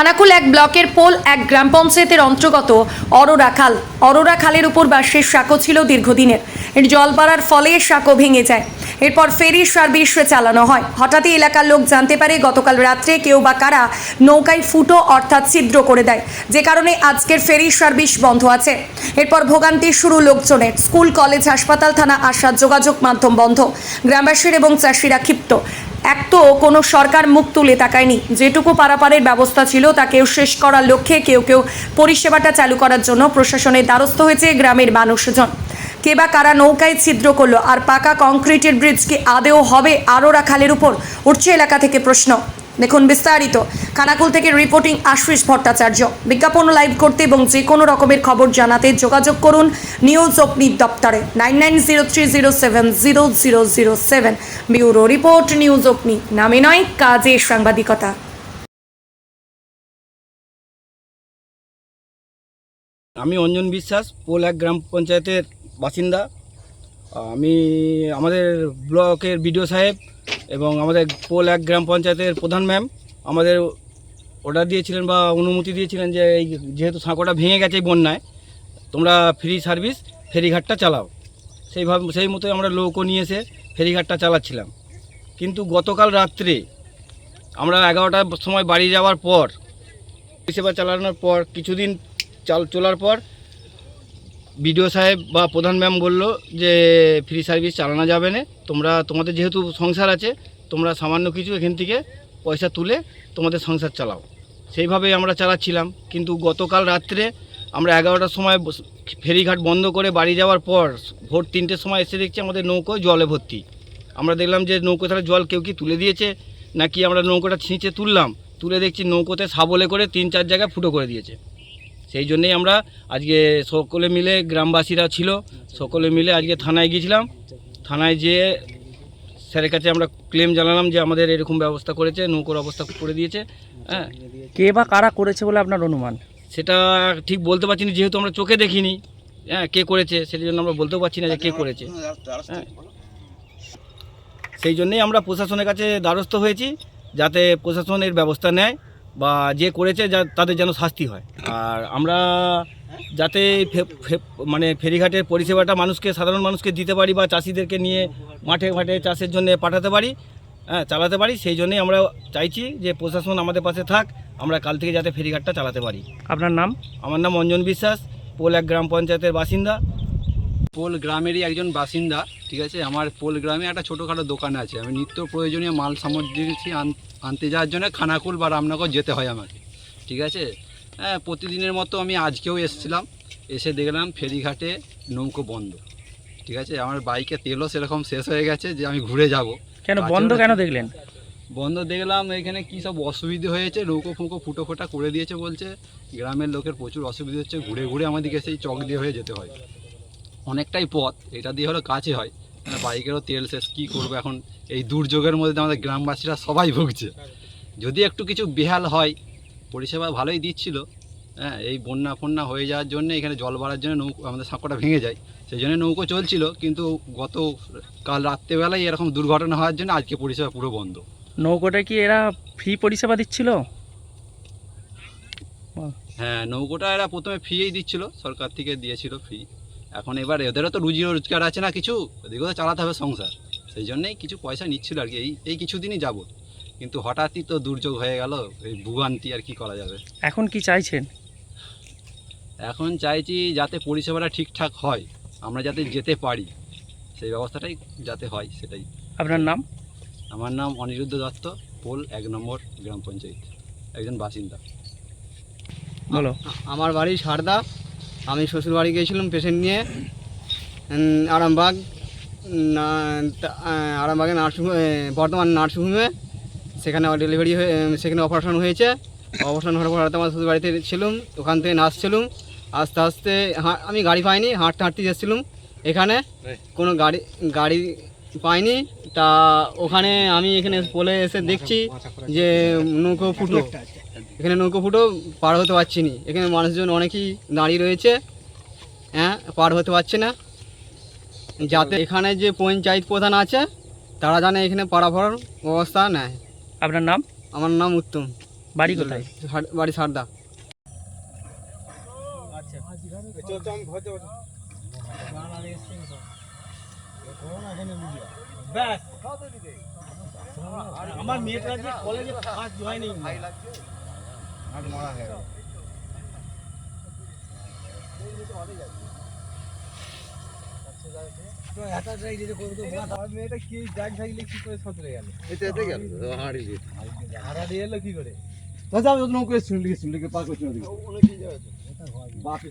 খানাকুল এক ব্লকের পোল এক গ্রাম পঞ্চায়েতের অন্তর্গত অরোরা খাল। অরোরা খালের উপর বাঁশের সাঁকো ছিল দীর্ঘদিনের। জল পাড়ার ফলে সাঁকো ভেঙে যায়। এরপর ফেরি সার্ভিস চালানো হয়। হঠাৎই এলাকার লোক জানতে পারে গতকাল রাত্রে কেউ বা কারা নৌকায় ফুটো অর্থাৎ ছিদ্র করে দেয়। যে কারণে আজকের ফেরি সার্ভিস বন্ধ আছে। এরপর ভোগান্তি শুরু লোকজনের। স্কুল, কলেজ, হাসপাতাল, থানা আসার যোগাযোগ মাধ্যম বন্ধ। গ্রামবাসীর এবং চাষিরা ক্ষিপ্ত। এক তো কোনো সরকার মুখ তুলে তাকায়নি। যেটুকু পারাপারের ব্যবস্থা ছিল তাকেও শেষ করার লক্ষ্যে কেউ কেউ পরিষেবাটা চালু করার জন্য প্রশাসনের দ্বারস্থ হয়েছে গ্রামের মানুষজন। কে বা কারা নৌকায় ছিদ্র করল? আর পাকা কংক্রিটের ব্রিজ কি আদেও হবে? আরোরা খালের উপর উঠছে এলাকা থেকে প্রশ্ন। দেখুন বিস্তারিত। খানাকুল থেকে রিপোর্টিং আশিস ভট্টাচার্য। বিজ্ঞাপন লাইভ করতে এবং যে কোনো রকমের খবর জানাতে যোগাযোগ করুন নিউজ অগ্নি দপ্তরে। Nine nine zero three zero seven zero zero zero seven report news Agni. নামে নয়, কাজে সাংবাদিকতা। আমি অঞ্জন বিশ্বাস পোল এক গ্রাম পঞ্চায়েতের বাসিন্দা। আমি আমাদের ব্লকের বিডিও সাহেব এবং আমাদের পোল এক গ্রাম পঞ্চায়েতের প্রধান ম্যাম, আমাদের অর্ডার দিয়েছিলেন বা অনুমতি দিয়েছিলেন যে এই যেহেতু সাঁকোটা ভেঙে গেছে বন্যায়, তোমরা ফ্রি সার্ভিস ফেরিঘাটটা চালাও। সেইভাবে সেই মতোই আমরা নৌকো নিয়ে এসে ফেরিঘাটটা চালাচ্ছিলাম। কিন্তু গতকাল রাত্রে আমরা এগারোটার সময় বাড়ি যাওয়ার পর, পরিষেবা চালানোর পর, কিছুদিন চাল, চলার পর বিডিও সাহেব বা প্রধান ম্যাম বলল যে, ফ্রি সার্ভিস চালানো যাবে না। তোমরা, তোমাদের যেহেতু সংসার আছে, তোমরা সামান্য কিছু এখান থেকে পয়সা তুলে তোমাদের সংসার চালাও। সেইভাবেই আমরা চালাচ্ছিলাম। কিন্তু গতকাল রাত্রে আমরা এগারোটার সময় ফেরিঘাট বন্ধ করে বাড়ি যাওয়ার পর ভোর তিনটের সময় এসে দেখছি আমাদের নৌকো জলে ভর্তি। আমরা দেখলাম যে, নৌকো তাহলে জল কেউ কি তুলে দিয়েছে? নাকি আমরা নৌকোটা ছিঁচে তুললাম? তুলে দেখছি নৌকোতে সাবলে করে তিন চার জায়গায় ফুটো করে দিয়েছে। সেই জন্যেই আমরা আজকে সকলে মিলে গ্রামবাসীরা ছিল। সকলে মিলে আজকে থানায় গিয়েছিলাম। থানায় যেয়ে স্যারের কাছে আমরা ক্লেম জানালাম যে আমাদের এরকম ব্যবস্থা করেছে নৌকোর অবস্থা করে দিয়েছে। হ্যাঁ। কে বা কারা করেছে বলে আপনার অনুমান? সেটা ঠিক বলতে পারছি না যেহেতু আমরা চোখে দেখিনি। হ্যাঁ কে করেছে সেই জন্য আমরা বলতেও পারছি না যে কে করেছে। হ্যাঁ। সেই জন্যেই আমরা প্রশাসনের কাছে দ্বারস্থ হয়েছি যাতে প্রশাসনের ব্যবস্থা নেয়। বা যে করেছে যা তাদের যেন শাস্তি হয়। আর আমরা যাতে মানে ফেরিঘাটের পরিষেবাটা মানুষকে সাধারণ মানুষকে দিতে পারি বা চাষিদেরকে নিয়ে মাঠে ঘাটে চাষের জন্য পাঠাতে পারি হ্যাঁ চালাতে পারি সেই জন্যই আমরা চাইছি যে প্রশাসন আমাদের পাশে থাক আমরা কাল থেকে যাতে ফেরিঘাটটা চালাতে পারি। আপনার নাম? আমার নাম অঞ্জন বিশ্বাস পোল এক গ্রাম পঞ্চায়েতের বাসিন্দা। পোল গ্রামেরই একজন বাসিন্দা ঠিক আছে? আমার পোল গ্রামে একটা ছোটোখাটো দোকান আছে। আমি নিত্য প্রয়োজনীয় মাল সামগ্রী আনতে যাওয়ার জন্য খানাকুল বা রামনগর যেতে হয় আমাকে ঠিক আছে? হ্যাঁ প্রতিদিনের মতো আমি আজকেও এসেছিলাম। এসে দেখলাম ফেরিঘাটে নৌকো বন্ধ ঠিক আছে? আমার বাইকে তেলও সেরকম শেষ হয়ে গেছে যে আমি ঘুরে যাব। কেন বন্ধ কেন দেখলেন? বন্ধ দেখলাম এখানে কী সব অসুবিধে হয়েছে? নৌকো ফুঁকো ফুটো ফোটা করে দিয়েছে বলছে। গ্রামের লোকের প্রচুর অসুবিধা হচ্ছে। ঘুরে ঘুরে আমাদেরকে সেই চক দিয়ে হয়ে যেতে হয়। অনেকটাই পথ এটা দিয়ে হলো কাছে হয়। মানে বাইকেরও তেল শেষ কী করব এখন? এই দুর্যোগের মধ্যে আমাদের গ্রামবাসীরা সবাই ভুগছে। যদি একটু কিছু বেহাল হয় পরিষেবা ভালোই দিচ্ছিল হ্যাঁ এই বন্যা ফন্যা হয়ে যাওয়ার জন্য এখানে জল বাড়ার জন্য নৌকো আমাদের সাঁকোটা ভেঙে যায়। সেই জন্য নৌকো চলছিল কিন্তু গত কাল রাত্রেবেলায় এরকম দুর্ঘটনা হওয়ার জন্য আজকে পরিষেবা পুরো বন্ধ। নৌকোটা কি এরা ফ্রি পরিষেবা দিচ্ছিল? হ্যাঁ নৌকোটা এরা প্রথমে ফ্রিই দিচ্ছিল সরকার থেকে দিয়েছিল ফ্রি এখন এবার এদেরও তো রুজি রোজগার আছে না কিছু ওদিকেও তো চালাতে হবে সংসার। সেই জন্যই কিছু পয়সা নিচ্ছিল আর কি এই এই কিছুদিনই যাব কিন্তু হঠাৎই তো দুর্যোগ হয়ে গেল এই ভুগান্তি আর কি করা যাবে। এখন কি চাইছেন? এখন চাইছি যাতে পরিষেবাটা ঠিকঠাক হয় আমরা যাতে যেতে পারি। সেই ব্যবস্থাটাই যাতে হয় সেটাই। আপনার নাম? আমার নাম অনিরুদ্ধ দত্ত পোল এক নম্বর গ্রাম পঞ্চায়েত একজন বাসিন্দা। বলো। আমার বাড়ি সারদা। আমি শ্বশুর বাড়ি গিয়েছিলাম পেশেন্ট নিয়ে আরামবাগ আরামবাগে নার্সিং বর্তমান নার্সিংহোমে। সেখানে ডেলিভারি হয়ে সেখানে অপারেশন হয়েছে। অপারেশন হওয়ার পর আমার শ্বশুর বাড়িতে ছিলাম ওখান থেকে নাচছিলাম আস্তে আস্তে হা- আমি গাড়ি পাইনি হাঁটতে হাঁটতে যাচ্ছিলাম এখানে কোনো গাড়ি গাড়ি পাইনি। তা ওখানে আমি এখানে পোলে এসে দেখছি যে নৌকো ফুটো। এখানে নৌকো ফুটো পার হতে পারছি না। এখানে মানুষজন অনেকেই দাঁড়িয়ে রয়েছে। হ্যাঁ পার হতে পারছে না। যাতে এখানে যে পঞ্চায়েত প্রধান আছে তারা জানে এখানে পারাফার ব্যবস্থা নেয় আপনার নাম? আমার নাম উত্তম। বাড়ি কোথায়? বাড়ি সারদা। আমার মেয়েটা যে কলেজে ফার্স্ট জয়েনিং মেয়েটা কি জাগ থাকলে কি করে সতরে গেল? এতে গেল হাঁড়ি হারাড়ি এলো কি করে? দাদা আমি নৌকো শুনলি শুনলি পার করছি ওদিকে বাপে।